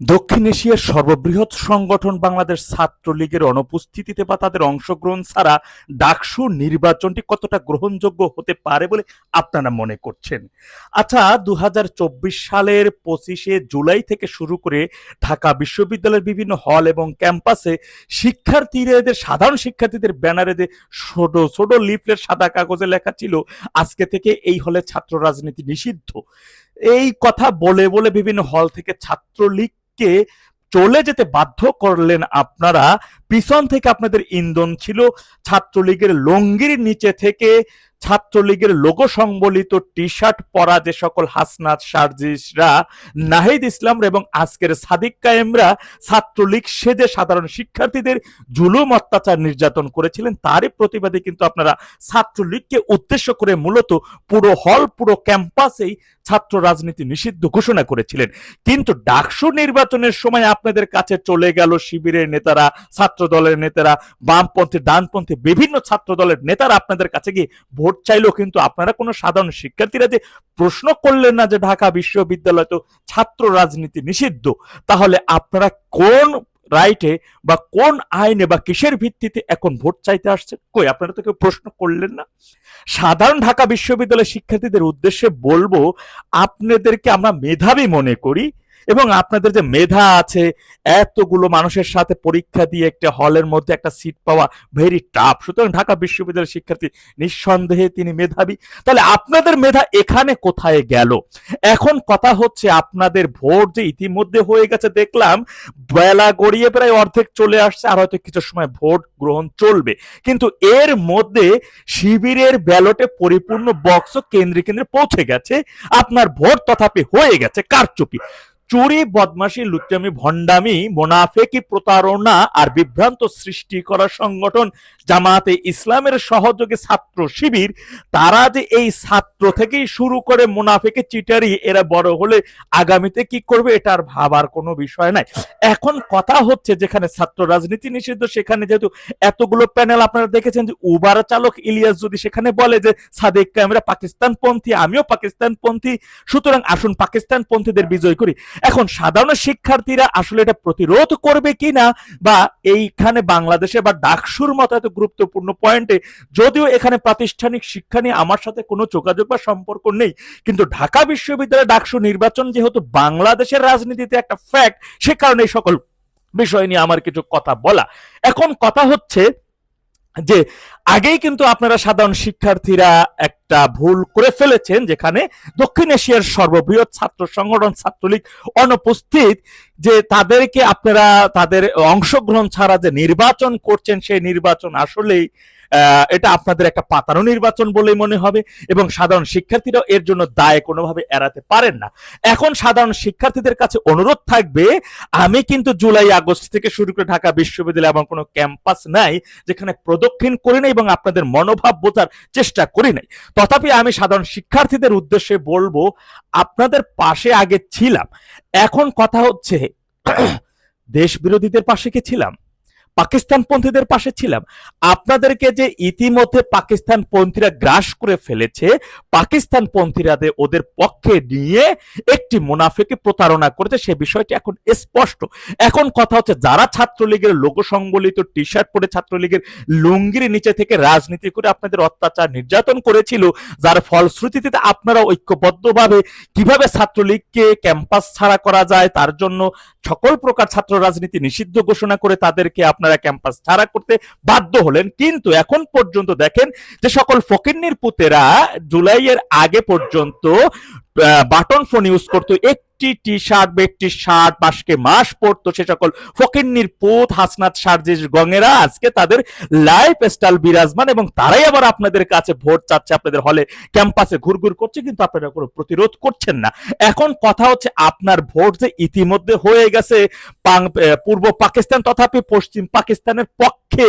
দক্ষিণ এশিয়ার সর্ববৃহৎ সংগঠন বাংলাদেশ ছাত্রলীগের অনুপস্থিতিতে বা তাদের অংশগ্রহণ ছাড়া ডাকসু নির্বাচনটি কতটা গ্রহণযোগ্য হতে পারে বলে আপনারা মনে করছেন? আচ্ছা দু হাজার চব্বিশ সালের পঁচিশে জুলাই থেকে শুরু করে ঢাকা বিশ্ববিদ্যালয়ের বিভিন্ন হল এবং ক্যাম্পাসে শিক্ষার্থীদের, সাধারণ শিক্ষার্থীদের ব্যানারে যে ছোট ছোট লিফলেট সাদা কাগজে লেখা ছিল, আজকে থেকে এই হলে ছাত্র রাজনীতি নিষিদ্ধ। এই কথা বলে বলে বিভিন্ন হল থেকে ছাত্রলীগকে চলে যেতে বাধ্য করলেন আপনারা। পিছন থেকে আপনাদের ইন্ধন ছিল। ছাত্রলীগের লঙ্গির নিচে থেকে ছাত্রলীগের লোগো সংবলিত টি শার্ট পরা যে সকল হাসনাত, সার্জিসরা, নাহিদ ইসলাম এবং আজকের সাদিক কায়েমরা ছাত্রলীগ সেজে সাধারণ শিক্ষার্থীদের জুলুম অত্যাচার নির্যাতন করেছিলেন। তারই প্রতিবাদে কিন্তু আপনারা ছাত্রলীগকে উদ্দেশ্য করে মূলত পুরো হল, পুরো ক্যাম্পাসেই ছাত্র রাজনীতি নিষিদ্ধ ঘোষণা করেছিলেন। কিন্তু ডাকসু নির্বাচনের সময় আপনাদের কাছে চলে গেল শিবিরের নেতারা, ছাত্র দলের নেতারা, বামপন্থী, ডানপন্থী, বিভিন্ন ছাত্র দলের নেতারা আপনাদের কাছে গিয়ে ভোট চাইলেও কিন্তু আপনারা কোনো সাধারণ শিক্ষার্থীরা যে প্রশ্ন করলেন না যে ঢাকা বিশ্ববিদ্যালয় তো ছাত্র রাজনীতি নিষিদ্ধ, তাহলে আপনারা কোন রাইটে বা কোন আইনে বা কিসের ভিত্তিতে এখন ভোট চাইতে আসছে? কই, আপনারা তো কেউ প্রশ্ন করলেন না। সাধারণ ঢাকা বিশ্ববিদ্যালয়ের শিক্ষার্থীদের উদ্দেশ্যে বলব, আপনাদেরকে আমরা মেধাবী মনে করি এবং আপনাদের যে মেধা আছে, এতগুলো মানুষের সাথে পরীক্ষা দিয়ে একটা হলের মধ্যে একটা সিট পাওয়া ভেরি টাফ সুতরাং ঢাকা বিশ্ববিদ্যালয়ের শিক্ষার্থী নিঃসন্দেহে তিনি মেধাবী। তাহলে আপনাদের মেধা এখানে কোথায় গেল? এখন কথা হচ্ছে আপনাদের ভোট যে ইতিমধ্যে হয়ে গেছে, দেখলাম বেলা গড়িয়ে প্রায় অর্ধেক চলে আসছে আর হয়তো কিছু সময় ভোট গ্রহণ চলবে। কিন্তু এর মধ্যে শিবিরের ব্যালটে পরিপূর্ণ বক্স কেন্দ্রে কেন্দ্রে পৌঁছে গেছে। আপনার ভোট তথাপি হয়ে গেছে, কারচুপি। চুরি বদমাশি, লুচ্চামি, ভণ্ডামি মোনাফেকি প্রতারণা আর বিভ্রান্ত সৃষ্টি করা সংগঠন জামাতে ইসলামের সহযোগে ছাত্র শিবির? তারা যে এই ছাত্র থেকেই শুরু করে মুনাফেকে চিটারি, এরা বড় হলে আগামীতে কি করবে এটা আর ভাবার কোনো বিষয় নাই। এখন কথা হচ্ছে যেখানে ছাত্র রাজনীতি নিষিদ্ধ, সেখানে যেহেতু এতগুলো প্যানেল আপনারা দেখেছেন যে উবার চালক ইলিয়াস যদি সেখানে বলে যে, সাদেক আমরা পাকিস্তান পন্থী আমিও পাকিস্তান পন্থী সুতরাং আসুন পাকিস্তান পন্থীদের বিজয় করি। এখন সাধারণ শিক্ষার্থীরা আসলে এটা প্রতিরোধ করবে কিনা বা এইখানে বাংলাদেশে বা ডাকসুর মতো এত গুরুত্বপূর্ণ পয়েন্টে যদিও এখানে প্রাতিষ্ঠানিক শিক্ষা নিয়ে আমার সাথে কোনো যোগাযোগ বা সম্পর্ক নেই, কিন্তু ঢাকা বিশ্ববিদ্যালয় ডাকসু নির্বাচন যেহেতু বাংলাদেশের রাজনীতিতে একটা ফ্যাক্ট সে কারণে সকল বিষয় নিয়ে আমার কিছু কথা বলা। এখন কথা হচ্ছে যে আগেই কিন্তু আপনারা সাধারণ শিক্ষার্থীরা একটা ভুল করে ফেলেছেন, যেখানে দক্ষিণ এশিয়ার সর্ববৃহৎ ছাত্র সংগঠন ছাত্রলীগ অনুপস্থিত, যে তাদেরকে আপনারা তাদের অংশগ্রহণ ছাড়া যে নির্বাচন করছেন, সেই নির্বাচন আসলেই এটা আপনাদের একটা পাতানো নির্বাচন বলেই মনে হবে এবং সাধারণ শিক্ষার্থীরাও এর জন্য দায় কোনোভাবে এড়াতে পারেন না। এখন সাধারণ শিক্ষার্থীদের কাছে অনুরোধ থাকবে, আমি কিন্তু জুলাই আগস্ট থেকে শুরু করে ঢাকা বিশ্ববিদ্যালয়ে এমন কোনো ক্যাম্পাস নাই, যেখানে প্রদক্ষিণ করি নাই এবং আপনাদের মনোভাব বোঝার চেষ্টা করি নাই। তথাপি আমি সাধারণ শিক্ষার্থীদের উদ্দেশ্যে বলব, আপনাদের পাশে আগে ছিলাম। এখন কথা হচ্ছে, দেশ বিরোধীদের পাশে কি ছিলাম? পাকিস্তান পন্থীদের পাশে ছিলাম। আপনাদেরকে যে ইতিমধ্যে পাকিস্তান পন্থীরা গ্রাস করে ফেলেছে পাকিস্তান পন্থীরা ওদের পক্ষে নিয়ে একটি মুনাফিকে প্রতারণা করেছে, সে বিষয়টি এখন স্পষ্ট। এখন কথা হচ্ছে, যারা ছাত্রলীগের লোগো সংবলিত টি শার্ট পরে ছাত্রলীগের লুঙ্গির নিচে থেকে রাজনীতি করে আপনাদের অত্যাচার নির্যাতন করেছিল, যার ফলশ্রুতিতে আপনারা ঐক্যবদ্ধভাবে কীভাবে ছাত্রলীগকে ক্যাম্পাস ছাড়া করা যায়, তার জন্য সকল প্রকার ছাত্র রাজনীতি নিষিদ্ধ ঘোষণা করে তাদেরকে আপনারা ক্যাম্পাস ছাড়া করতে বাধ্য হলেন। কিন্তু এখন পর্যন্ত দেখেন যে সকল ফকিন্নির পুতেরা জুলাইয়ের আগে পর্যন্ত বাটন ফোন ইউজ করতো, একটি টি শার্ট বা একটি শার্ট মাসকে মাস পড়তো, সে সকল ফকিন্নির পুত হাসনাত সার্জিস গঙেরা আজকে তাদের লাইফ স্টাইল বিরাজমান এবং তারাই আবার আপনাদের কাছে ভোট চাচ্ছে, আপনাদের হলে ক্যাম্পাসে ঘুরঘুর করছে, কিন্তু আপনারা কোনো প্রতিরোধ করছেন না। এখন কথা হচ্ছে আপনার ভোট যে ইতিমধ্যে হয়ে গেছে পূর্ব পাকিস্তান তথাপি পশ্চিম পাকিস্তানের পক্ষে,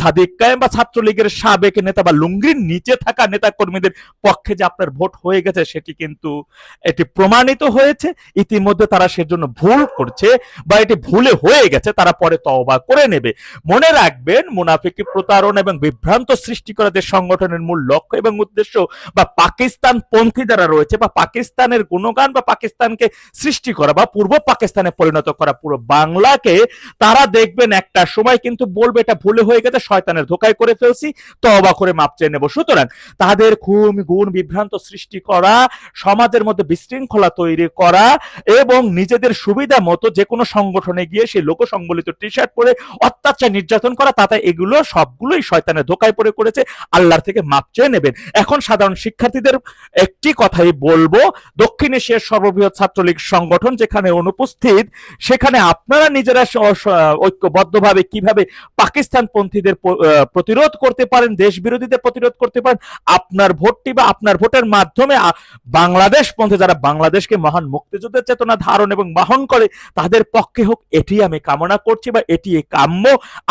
সাদিক কায়েম বা ছাত্রলীগের সাবেক নেতা বা লুঙ্গির নিচে থাকা নেতা কর্মীদের পক্ষে যে আপনার ভোট হয়ে গেছে, সেটি কিন্তু এটি প্রমাণিত হয়েছে, ইতিমধ্যে তারা সেজন্য ভুল করছে বা এটি ভুলে হয়ে গেছে, তারা পরে তওবা করে নেবে। মনে রাখবেন, মুনাফিকি প্রতারণা এবং বিভ্রান্ত সৃষ্টি করা যে সংগঠনের মূল লক্ষ্য এবং উদ্দেশ্য বা পাকিস্তান পন্থী যারা রয়েছে বা পাকিস্তানের গুণগান বা পাকিস্তানকে সৃষ্টি করা বা পূর্ব পাকিস্তানে পরিণত করা পুরো বাংলাকে, তারা দেখবেন একটা সময় কিন্তু বলবে, এটা ভুলে হয়ে গেছে, শয়তানের ধোকায় করে ফেলছি, তওবা করে মাপ চেয়ে নেব। সুতরাং তাদের খুন, গুণ, বিভ্রান্ত সৃষ্টি করা সমাজের মধ্যে বিশৃঙ্খলা তৈরি করা এবং নিজেদের সুবিধা মতো যে কোনো সংগঠনে গিয়ে সেই লোক সংবলিত টি শার্ট পরে অত্যাচার নির্যাতন করা, তাতে এগুলো সবগুলোই শয়তানের ধোকায় পড়ে করেছে। আল্লাহর থেকে মাপ চেয়ে নেবেন। এখন সাধারণ শিক্ষার্থীদের একটি কথাই বলব, দক্ষিণ এশিয়ার সর্ববৃহৎ ছাত্রলীগ সংগঠন যেখানে অনুপস্থিত, সেখানে আপনারা নিজেরা ঐক্যবদ্ধভাবে কীভাবে পাকিস্তান পন্থীদের প্রতিরোধ করতে পারেন দেশ বিরোধীদের প্রতিরোধ করতে পারেন, আপনার ভোটটি বা আপনার ভোটের মাধ্যমে আ- বাংলাদেশ পন্থী যারা বাংলাদেশকে মহান মুক্তিযুদ্ধের চেতনা ধারণ এবং বহন করে, তাদের পক্ষে হোক এটি আমি কামনা করছি বা এটি কাম্য।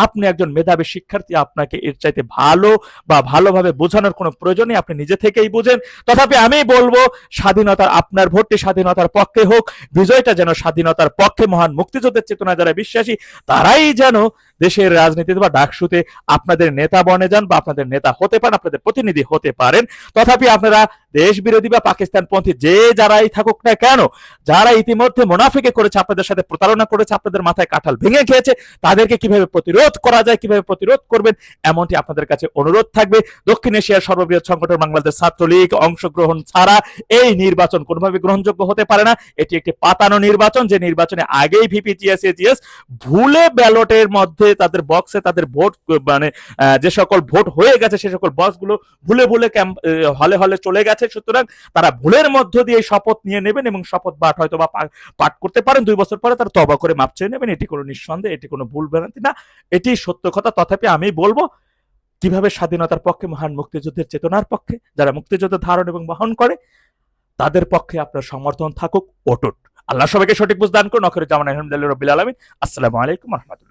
আপনি একজন মেধাবী শিক্ষার্থী, আপনাকে এর চাইতে ভালো বা ভালোভাবে বোঝানোর কোনো প্রয়োজন নেই আপনি নিজে থেকেই বুঝেন। তথাপি আমি বলব, স্বাধীনতার আপনার ভোটটি স্বাধীনতার পক্ষে হোক, বিজয়টা যেন স্বাধীনতার পক্ষে মহান মুক্তিযুদ্ধের চেতনা যারা বিশ্বাসী, তারাই যেন দেশের রাজনীতিতে বা ডাকসুতে আপনাদের নেতা বনে যান বা আপনাদের নেতা হতে পারেন, আপনাদের প্রতিনিধি হতে পারেন, তথাপি আপনারা দেশ বিরোধী বা পাকিস্তান পন্থী যে যারাই থাকুক না কেন, যারা ইতিমধ্যে মুনাফিকে করেছে, আপনাদের সাথে প্রতারণা করেছে, আপনাদের মাথায় কাঁঠাল ভেঙে খেয়েছে, তাদেরকে কীভাবে প্রতিরোধ করা যায়, কীভাবে প্রতিরোধ করবেন, এমনটি আপনাদের কাছে অনুরোধ থাকবে। দক্ষিণ এশিয়ার সর্ববৃহৎ সংগঠন বাংলাদেশ ছাত্রলীগ অংশগ্রহণ ছাড়া এই নির্বাচন কোনোভাবে গ্রহণযোগ্য হতে পারে না। এটি একটি পাতানো নির্বাচন, যে নির্বাচনে আগেই ভিপিজিএস এজিএস ভুলে ব্যালটের মধ্যে তাদের বক্সে তাদের ভোট মানে যে সকল ভোট হয়ে গেছে সে সকল বক্সগুলো ভুলে ভুলে ক্যাম্প হলে হলে চলে গেছে। সুতরাং তারা ভুলের মধ্য দিয়ে শপথ নিয়ে নেবেন এবং শপথ পাঠ হয়তো বা পাঠ করতে পারেন। দুই বছর পরে তারা তবা করে মাপ চেয়ে নেবেন। এটি কোনো নিঃসন্দেহ, এটি কোনো ভুল ভ্রান্তি না। এটি সত্য কথা। তথাপি আমি বলব, কীভাবে স্বাধীনতার পক্ষে মহান মুক্তিযুদ্ধের চেতনার পক্ষে, যারা মুক্তিযুদ্ধ ধারণ এবং বহন করে, তাদের পক্ষে আপনার সমর্থন থাকুক, অটুট। আল্লাহ সবাইকে সঠিক বুঝ দান করুন। অখরে জামান আলহামদুলিল্লাহ রবিল আলমিন। আসসালামু আলাইকুম রহমতুল্লাহ।